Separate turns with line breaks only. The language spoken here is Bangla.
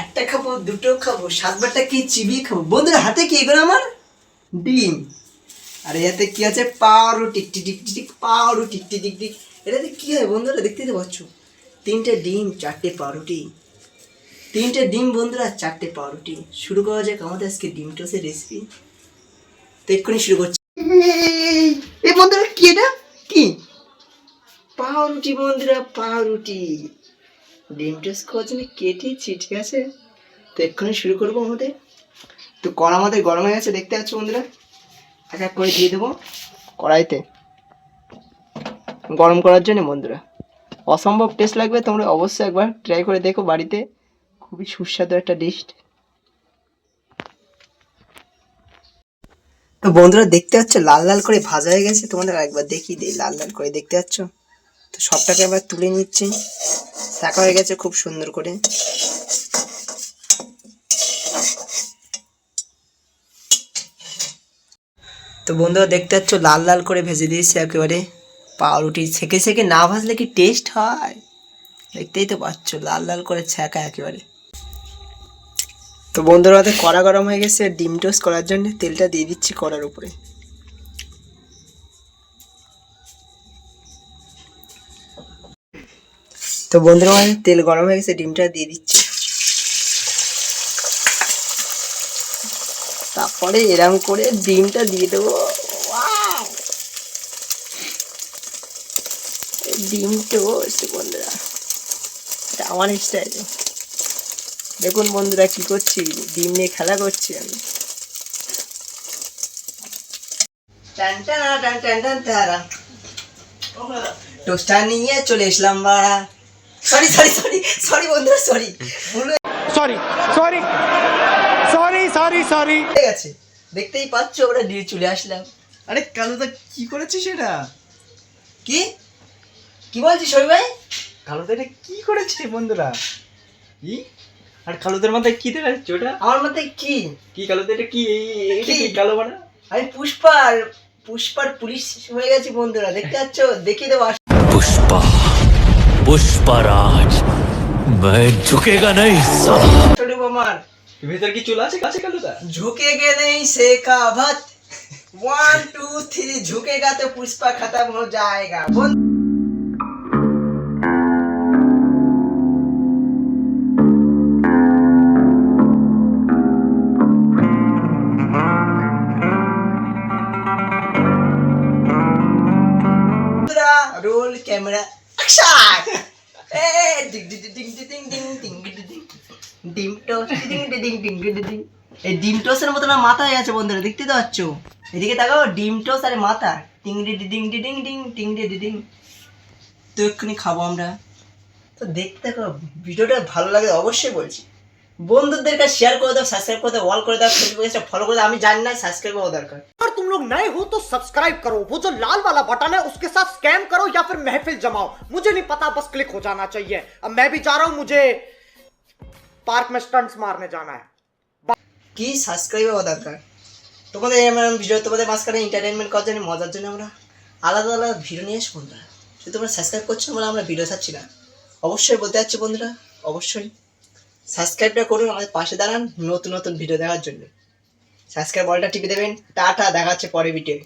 একটা খাব, দুটো খাব, সাতবারটা কি চিবিয়ে খাব? বন্ধুরা, হাতে কি এগুলো আমার? ডিম। আর এতে কি আছে? পাউরুটি টিক টিক টিক পাউরুটি টিক টিক টিক এটাতে কি হয় বন্ধুরা দেখতেই তো পাচ্ছ? তিনটে ডিম, চারটে পাউরুটি। তিনটে ডিম বন্ধুরা, চারটে পাউরুটি। শুরু করা যাক আমাদের আজকে ডিম টোসের রেসিপি তো এক্ষুনি শুরু করছি। এই বন্ধুরা, কি এটা? কি? পাউরুটি বন্ধুরা, পাউরুটি। ডিম টোস্ট করার জন্য কেটেছি, ঠিক আছে? তো এক্ষুনি শুরু করব আমাদের। তো কড়া আমাদের গরম হয়ে গেছে, দেখতে পাচ্ছ বন্ধুরা? এক এক করে দিয়ে দেবো কড়াইতে। গরম করার জন্য বন্ধুরা, অসম্ভব টেস্ট লাগবে, তোমরা অবশ্যই একবার ট্রাই করে দেখো বাড়িতে। খুবই সুস্বাদু একটা ডিশ তো বন্ধুরা, দেখতে পাচ্ছ লাল লাল করে ভাজা হয়ে গেছে, তোমাদের একবার দেখিয়ে দিই, লাল লাল করে দেখতে পাচ্ছ? তো সবটাকে এবার তুলে নিচ্ছি। শাঁকা হয়ে গেছে খুব সুন্দর করে। তো বন্ধুরা, দেখতে পাচ্ছ, লাল লাল করে ভেজে দিয়েছি একেবারে। পাউরুটি সেকে সেকে না ভাজলে কি টেস্ট হয়? দেখতেই তো পাচ্ছ, লাল লাল করে ছ্যাঁকা একেবারে। তো বন্ধুরা কড়া গরম হয়ে গেছে, ডিম টোস্ট করার জন্য তেলটা দিয়ে দিচ্ছি কড়ার উপরে। তো বন্ধুরা তেল গরম হয়ে গেছে ডিমটা দিয়ে দিচ্ছি। তারপরে এরম করে ডিমটা দিয়ে দেবো। Wow! এই ডিম টোস্ট বন্ধুরা। এটা আমার স্টাইল দেখুন বন্ধুরা কি করছি ডিম নিয়ে খেলা করছি আমি। তারা নিয়ে চলে এসলাম বাড়া। সরি সরি সরি সরি বন্ধুরা sorry
sorry sorry sorry sorry sorry
ঠিক আছে দেখতেই পাচ্ছ আমরা নিয়ে চলে আসলাম।
আরে কালুদা কি করেছিস এটা
কি? কি বলছিস সরি ভাই?
কালুদা এটা কি করেছে বন্ধুরা? কি আর কালুদের মাথায় কি দেখা যাচ্ছে ওটা?
আমার মাথায় কি?
কি কালুদের এটা কি?
কি?
কালো মানে
আমি পুষ্পা আর পুষ্পার পুলিশ হয়ে গেছি বন্ধুরা দেখতে পাচ্ছ? দেখিয়ে দেবো
পুষ্পা। पुष्पराज। मैं झुकेगा नहीं
छोटू बमर।
भीतर की चूल्हा से कैसे कर
झुकेगे नहीं भत वन टू थ्री झुकेगा तो पुष्पा खत्म हो जाएगा। Roll camera shot! Hey, ding ding ding ডিম টোস্ট এই ডিম টোস্টের মতো না মাথায় আছে বন্ধুরা দেখতে তো পাচ্ছ এদিকে তাকাও ডিম টোস্ট আরে মাথা টিং ডি ডিং ডি ডিং ডিং টিং ডি ডিং তো এক্ষুনি খাব আমরা তো দেখতে থাকো ভিডিওটা ভালো লাগে অবশ্যই বলছি বন্ধুদের কাছে শেয়ার করে দাও সাবস্ক্রাইব করে দাও ওয়াল করে দাও ফেসবুকে ফলো করে দাও আমি জানি না সাবস্ক্রাইব হওয়া দরকার
अगर तुम लोग नए हो तो सब्सक्राइब करो वो जो लाल वाला बटन है उसके साथ स्कैम करो या फिर महफिल जमाओ मुझे नहीं पता बस क्लिक हो जाना चाहिए अब मैं भी जा रहा हूं मुझे पार्क में स्टंट्स मारने जाना है
কি সাবস্ক্রাইব হওয়া দরকার তোমাদের এমন ভিডিও তোমাদের মাঝখানে এন্টারটেনমেন্ট করার জন্য মজার জন্য আমরা আলাদা আলাদা ভিডিও নিয়ে আসবো বন্ধুরা যদি তোমরা সাবস্ক্রাইব করছো বলে আমরা ভিডিও ছাড়ছি না অবশ্যই বলতে যাচ্ছি বন্ধুরা অবশ্যই সাবস্ক্রাইবটা করুন আমাদের পাশে দাঁড়ান নতুন নতুন ভিডিও দেখার জন্য। সাবস্ক্রাইব বলটা টিপে দেবেন। টাটা, দেখা হচ্ছে পরে ভিডিও